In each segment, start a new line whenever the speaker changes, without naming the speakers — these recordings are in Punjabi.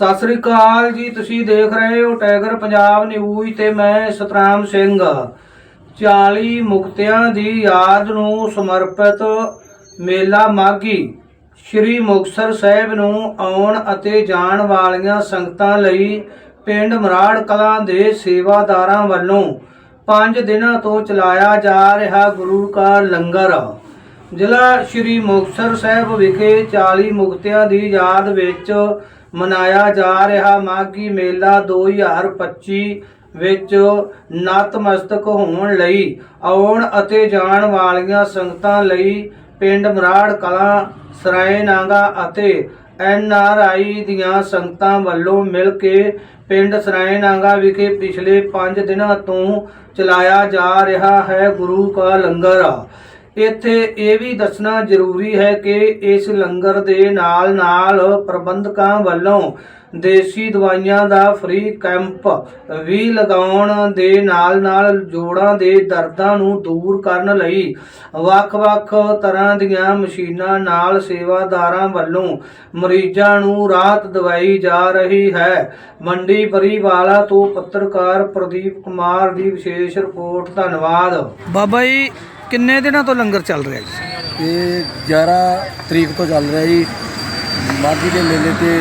ਸਤਿ ਸ੍ਰੀ ਅਕਾਲ ਜੀ, ਤੁਸੀਂ ਦੇਖ ਰਹੇ ਹੋ ਟਾਈਗਰ ਪੰਜਾਬ ਨਿਊਜ਼ ਤੇ ਮੈਂ ਸਤਰਾਮ ਸਿੰਘ। 40 ਮੁਕਤਿਆਂ ਦੀ ਯਾਦ ਨੂੰ ਸਮਰਪਿਤ ਮੇਲਾ ਮਾਗੀ ਸ਼੍ਰੀ ਮੁਕਤਸਰ ਸਾਹਿਬ ਨੂੰ ਆਉਣ ਅਤੇ ਜਾਣ ਵਾਲੀਆਂ ਸੰਗਤਾਂ ਲਈ ਪਿੰਡ ਮਰਾੜ ਕਲਾਂ ਦੇ ਸੇਵਾਦਾਰਾਂ ਵੱਲੋਂ 5 ਦਿਨਾਂ ਤੋਂ ਚਲਾਇਆ ਜਾ ਰਿਹਾ ਗੁਰੂ ਕਾ ਲੰਗਰ। ਜ਼ਿਲ੍ਹਾ ਸ਼੍ਰੀ ਮੁਕਤਸਰ ਸਾਹਿਬ ਵਿਖੇ 40 ਮੁਕਤਿਆਂ ਦੀ ਯਾਦ ਵਿੱਚ ਮਨਾਇਆ ਜਾ ਰਿਹਾ ਮਾਘੀ ਮੇਲਾ 2025 ਵਿੱਚ ਨਤਮਸਤਕ ਹੋਣ ਲਈ, ਆਉਣ ਅਤੇ ਜਾਣ ਵਾਲੀਆਂ ਸੰਗਤਾਂ ਲਈ ਪਿੰਡ ਮਰਾੜ ਕਲਾਂ, ਸਰਾਏ ਨਾਗਾ ਅਤੇ ਐਨ ਆਰ ਆਈ ਦੀਆਂ ਸੰਗਤਾਂ ਵੱਲੋਂ ਮਿਲ ਕੇ ਪਿੰਡ ਸਰਾਏ ਨਾਗਾ ਵਿਖੇ ਪਿਛਲੇ 5 ਦਿਨਾਂ ਤੋਂ ਚਲਾਇਆ ਜਾ ਰਿਹਾ ਹੈ ਗੁਰੂ ਕਾ ਲੰਗਰ। ਇੱਥੇ ਇਹ ਵੀ ਦੱਸਣਾ ਜ਼ਰੂਰੀ ਹੈ ਕਿ ਇਸ ਲੰਗਰ ਦੇ ਨਾਲ ਨਾਲ ਪ੍ਰਬੰਧਕਾਂ ਵੱਲੋਂ ਦੇਸੀ ਦਵਾਈਆਂ ਦਾ ਫ੍ਰੀ ਕੈਂਪ ਵੀ ਲਗਾਉਣ ਦੇ ਨਾਲ ਨਾਲ ਜੋੜਾਂ ਦੇ ਦਰਦਾਂ ਨੂੰ ਦੂਰ ਕਰਨ ਲਈ ਵੱਖ-ਵੱਖ ਤਰ੍ਹਾਂ ਦੀਆਂ ਮਸ਼ੀਨਾਂ ਨਾਲ ਸੇਵਾਦਾਰਾਂ ਵੱਲੋਂ ਮਰੀਜ਼ਾਂ ਨੂੰ ਰਾਹਤ ਦਵਾਈ ਜਾ ਰਹੀ ਹੈ। ਮੰਡੀ ਬਰੀਵਾਲਾ ਤੋਂ ਪੱਤਰਕਾਰ ਪ੍ਰਦੀਪ ਕੁਮਾਰ ਦੀ ਵਿਸ਼ੇਸ਼ ਰਿਪੋਰਟ, ਧੰਨਵਾਦ। ਬਾਬਾ ਜੀ ਕਿੰਨੇ ਦਿਨਾਂ ਤੋਂ ਲੰਗਰ ਚੱਲ ਰਿਹਾ ਜੀ?
ਇਹ 11 ਤਰੀਕ ਤੋਂ ਚੱਲ ਰਿਹਾ ਜੀ। ਮਾਘੀ ਦੇ ਮੇਲੇ ਤੇ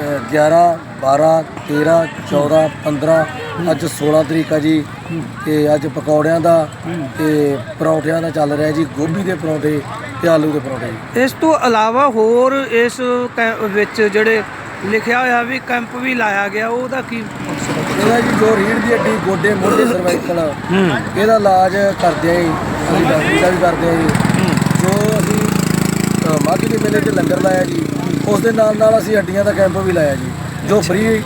ਅ, 11 12 13 14 15 ਅੱਜ 16 ਤਰੀਕ ਆ ਜੀ। ਤੇ ਅੱਜ ਪਕੌੜਿਆਂ ਦਾ ਤੇ ਪਰੌਂਠਿਆਂ ਦਾ ਚੱਲ ਰਿਹਾ ਜੀ। ਗੋਭੀ ਦੇ ਪਰੌਂਠੇ ਤੇ ਆਲੂ ਦੇ ਪਰੌਂਠੇ। ਜੀ
ਇਸ ਤੋਂ ਇਲਾਵਾ ਹੋਰ ਇਸ ਕੈ- ਵਿੱਚ ਜਿਹੜੇ ਲਿਖਿਆ ਹੋਇਆ ਵੀ ਕੈਂਪ ਵੀ ਲਾਇਆ ਗਿਆ ਉਹਦਾ ਕੀ ਮਕਸਦ ਹੈ?
ਇਹਦਾ ਜੀ ਜੋ ਰੀੜ ਦੀ ਹੱਡੀ ਗੋਡੇ ਮੋਢੇ ਸਰਵਾਈਕਲ ਇਹਦਾ ਇਲਾਜ ਕਰਦੇ ਆਂ ਜੀ ਅਸੀਂ ਡਾਕਟਰੀ ਦਾ ਵੀ ਕਰਦੇ ਆਂ ਜੀ। ਜੋ ਅਸੀਂ ਅ, ਮਾਘੀ ਦੇ ਮੇਲੇ ਤੇ ਲੰਗਰ ਲਾਇਆ ਜੀ ਉਸ ਦੇ ਨਾਲ ਨਾਲ ਅਸੀਂ ਹੱਡੀਆਂ ਦਾ ਕੈਂਪ ਵੀ ਲਾਇਆ ਜੀ ਜੋ ਫ੍ਰੀ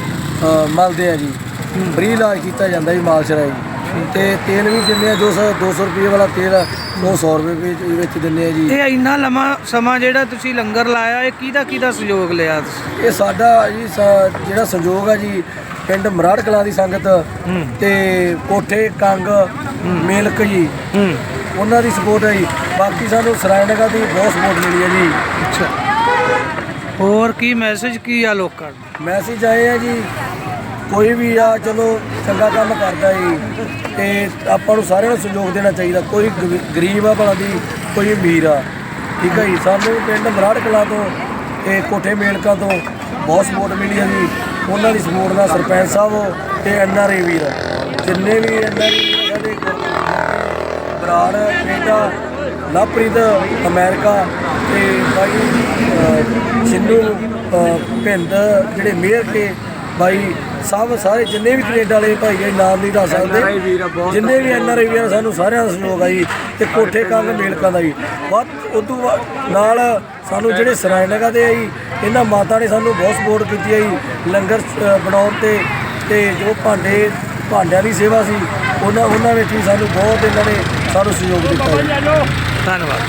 ਮਲਦੇ ਆ ਜੀ। ਫ੍ਰੀ ਇਲਾਜ ਕੀਤਾ ਜਾਂਦਾ ਜੀ ਮਾਲਸ਼ ਰਾਹੀਂ ਤੇ ਤੇਲ ਵੀ ਦਿੰਦੇ ਆ ਜੋ ਸ- 200 ਰੁਪਏ ਵਾਲਾ ਤੇਲ ਆ, ਉਹ 100 ਰੁਪਏ ਵਿੱਚ ਵਿੱਚ ਦਿੰਦੇ ਆ ਜੀ।
ਇਹ ਇੰਨਾ ਲੰਮਾ ਸਮਾਂ ਜਿਹੜਾ ਤੁਸੀਂ ਲੰਗਰ ਲਾਇਆ ਇਹ ਕਿਹਦਾ ਕਿਹਦਾ ਸਹਿਯੋਗ ਲਿਆ ਤੁਸੀਂ?
ਇਹ ਸਾਡਾ ਜੀ ਸ- ਜਿਹੜਾ ਸੰਯੋਗ ਆ ਜੀ ਪਿੰਡ ਮਰਾੜ ਕਲਾਂ ਦੀ ਸੰਗਤ ਤੇ ਕੋਠੇ ਕੰਗ ਮੇਲਕ ਜੀ।
ਹੂੰ।
ਉਹਨਾਂ ਦੀ ਸਪੋਰਟ ਹੈ ਜੀ। ਬਾਕੀ ਸਾਨੂੰ ਸਰਾਇਣਗਾ ਦੀ ਬਹੁਤ ਸਪੋਰਟ ਮਿਲੀ ਹੈ ਜੀ।
ਅੱਛਾ। ਹੋਰ ਕੀ ਮੈਸੇਜ ਕੀ ਆ ਲੋਕਾਂ ਨੂੰ?
ਮੈਸੇਜ ਆਏ ਆ ਜੀ ਕੋਈ ਵੀ ਆ ਚਲੋ ਚੰਗਾ ਕੰਮ ਕਰਦਾ ਜੀ ਤੇ ਆਪਾਂ ਨੂੰ ਸਾਰਿਆਂ ਨੂੰ ਸਹਿਯੋਗ ਦੇਣਾ ਚਾਹੀਦਾ। ਕੋਈ ਗ- ਗਰੀਬ ਆ ਭਲਾ ਦੀ ਕੋਈ ਅਮੀਰ ਆ। ਠੀਕ ਹੈ ਜੀ? ਸਾਨੂੰ ਪਿੰਡ ਮਰਾੜ ਕਲਾਂ ਤੋਂ ਇਹ ਕੋਠੇ ਮੇਲਕਾਂ ਤੋਂ ਬਹੁਤ ਸਪੋਰਟ ਮਿਲੀ ਹੈ ਜੀ। ਉਹਨਾਂ ਦੀ ਸਪੋਰਟ ਨਾਲ ਸਰਪੰਚ ਸਾਹਿਬ ਤੇ ਐਨ ਆਰ ਏ ਵੀਰ ਜਿੰਨੇ ਵੀ N R A Brar Canada Lovepreet America ਤੇ ਬਾਈ ਅਹ, ਛਿੰਨੂ ਅਹ, ਭਿੰਦ ਜਿਹੜੇ ਮੇਅਰ ਕੇ ਬਾਈ ਸਭ ਸਾਰੇ ਜਿੰਨੇ ਵੀ ਕੈਨੇਡਾ ਵਾਲੇ ਭਾਈ ਜੀ ਨਾਮ ਨਹੀਂ ਦੱਸ ਸਕਦੇ। ਜਿੰਨੇ ਵੀ ਐਨ ਆਰ ਆਈ ਵੀਰ ਸਾਨੂੰ ਸਾਰਿਆਂ ਦਾ ਸਹਿਯੋਗ ਆ ਜੀ ਤੇ ਕੋਠੇ ਕੰਗ ਮੇਲਕਾਂ ਦਾ ਜੀ। ਵੱਧ ਉਦੋਂ ਨਾਲ ਸਾਨੂੰ ਜਿਹੜੇ ਸਰਾਇਣਗਾ ਦੇ ਆ ਜੀ ਇਹਨਾਂ ਮਾਤਾ ਨੇ ਸਾਨੂੰ ਬਹੁਤ ਸਪੋਰਟ ਕੀਤੀ ਹੈ ਜੀ ਲੰਗਰ ਬਣਾਉਣ ਤੇ ਤੇ ਜੋ ਭਾਂਡੇ ਭਾਂਡਿਆਂ ਦੀ ਸੇਵਾ ਸੀ ਉਹਨਾਂ ਉਹਨਾਂ ਵਿੱਚ ਵੀ ਸਾਨੂੰ ਬਹੁਤ ਇਹਨਾਂ ਨੇ ਸਾਨੂੰ ਸਹਿਯੋਗ ਦਿੱਤਾ ਜੀ।
ਧੰਨਵਾਦ।